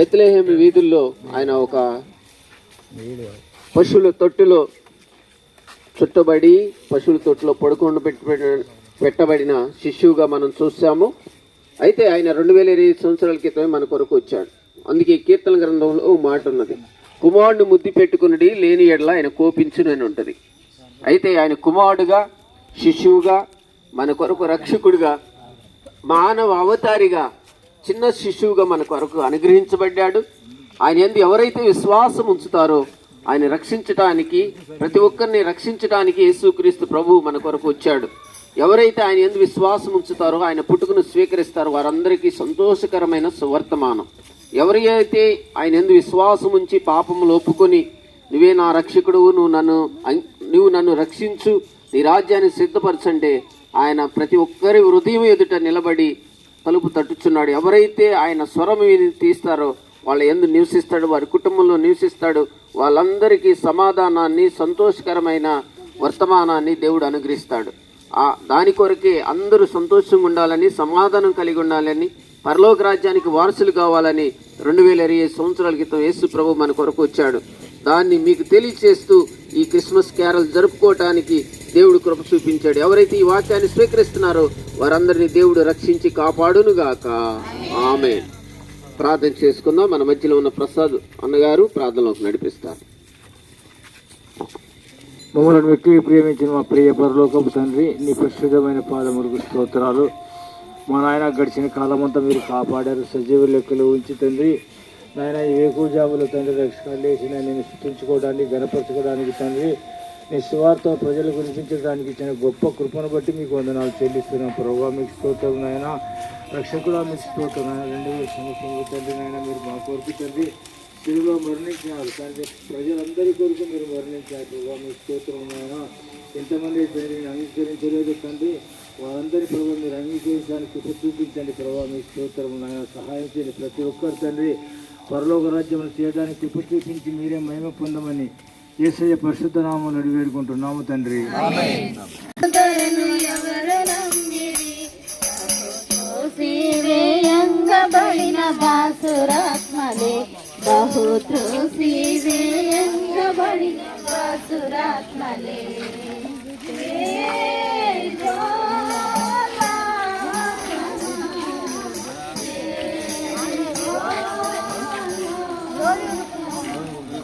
Bethlehem వీధుల్లో ఆయన ఒక పశువుల తొట్టులో చుట్టబడి పశువుల తొట్టులో పడుకుండా పెట్టబడిన శిష్యువుగా మనం చూసాము అయితే ఆయన రెండు వేల ఇరవై సంవత్సరాల క్రితమే మన కొరకు వచ్చాడు. అందుకే కీర్తన గ్రంథంలో మాట ఉన్నది. కుమారుడు ముద్దు పెట్టుకున్నది లేని ఎడల ఆయన కోపించునని ఉంటుంది. అయితే ఆయన కుమారుడుగా శిష్యువుగా మన కొరకు రక్షకుడిగా మానవ అవతారిగా చిన్న శిశువుగా మన కొరకు అనుగ్రహించబడ్డాడు. ఆయన ఎందు ఎవరైతే విశ్వాసం ఉంచుతారో ఆయన రక్షించటానికి ప్రతి ఒక్కరిని రక్షించడానికి యేసుక్రీస్తు ప్రభువు మన కొరకు వచ్చాడు. ఎవరైతే ఆయన ఎందు విశ్వాసం ఉంచుతారో ఆయన పుట్టుకను స్వీకరిస్తారో వారందరికీ సంతోషకరమైన సువర్తమానం. ఎవరైతే ఆయన ఎందు విశ్వాసం ఉంచి పాపములు ఒప్పుకొని నువ్వే నా రక్షకుడు నువ్వు నన్ను నువ్వు నన్ను రక్షించు నీ రాజ్యాన్ని సిద్ధపరచంటే ఆయన ప్రతి ఒక్కరి హృదయం ఎదుట నిలబడి తలుపు తట్టుచున్నాడు. ఎవరైతే ఆయన స్వరం విని తీస్తారో వాళ్ళ ఎందు నివసిస్తాడు వారి కుటుంబంలో నివసిస్తాడు వాళ్ళందరికీ సమాధానాన్ని సంతోషకరమైన వర్తమానాన్ని దేవుడు అనుగ్రహిస్తాడు. ఆ దాని కొరకే అందరూ సంతోషంగా ఉండాలని సమాధానం కలిగి ఉండాలని పరలోక రాజ్యానికి వారసులు కావాలని రెండు వేల ఇరవై ఐదు సంవత్సరాల క్రితం యేసు ప్రభు మన కొరకు వచ్చాడు. దాన్ని మీకు తెలియచేస్తూ ఈ క్రిస్మస్ క్యారల్ జరుపుకోవటానికి దేవుడు కృప చూపించాడు. ఎవరైతే ఈ వాక్యాన్ని స్వీకరిస్తున్నారో వారందరినీ దేవుడు రక్షించి కాపాడునుగాక. ఆమె ప్రార్థన చేసుకుందాం. మన మధ్యలో ఉన్న ప్రసాద్ అన్నగారు ప్రార్థనలోకి నడిపిస్తారు. మమ్మల్ని వ్యక్తి ప్రేమించిన మా ప్రియ పరలోకపు తండ్రి నీ ప్రసిద్ధమైన పాదములకు స్తోత్రాలు. మా నాయన గడిచిన కాలమంతా మీరు కాపాడారు. సజీవ లెక్కలు ఉంచి తండ్రి నాయన ఈ వేకుజాములు తండ్రి రక్షణ లేచిన నేను స్థుతించుకోవడానికి గణపరచుకోవడానికి తండ్రి నీ సువార్త ప్రజలు గురించడానికి ఇచ్చిన గొప్ప కృపను బట్టి మీకు వందనాలు చెల్లిస్తున్నాం. ప్రభావ మీకు స్తోత్రం నాయన. రక్షకుడా మీకు స్తోత్రం నాయన. రెండు వేల సంవత్సరంలో తండ్రి నాయన మీరు మా కొరకు తండ్రి. తెలుగులో మరణించినారు. కానీ ప్రజలందరి కొరకు మీరు మరణించారు. ప్రభావ మీకు స్తోత్రం నాయన. ఎంతమంది తండ్రిని అంగీకరించలేదు తండ్రి. వారందరి ప్రభావ మీరు అంగీకరించడానికి కృప చూపించండి. ప్రభావ మీకు స్తోత్రం నాయన. సహాయం చేయండి. ప్రతి ఒక్కరు తండ్రి పరలోక రాజ్యం చేయడానికి కృప చూపించి మీరే మహిమ పొందమని ఏసయ్య పరిశుద్ధ నామం అడిగి వేడుకుంటున్నాము తండ్రి శ్రీవేయంగబడిన బాసురాత్మలే బహుత్రు శ్రీవేయంగబడిన బాసురాత్మలే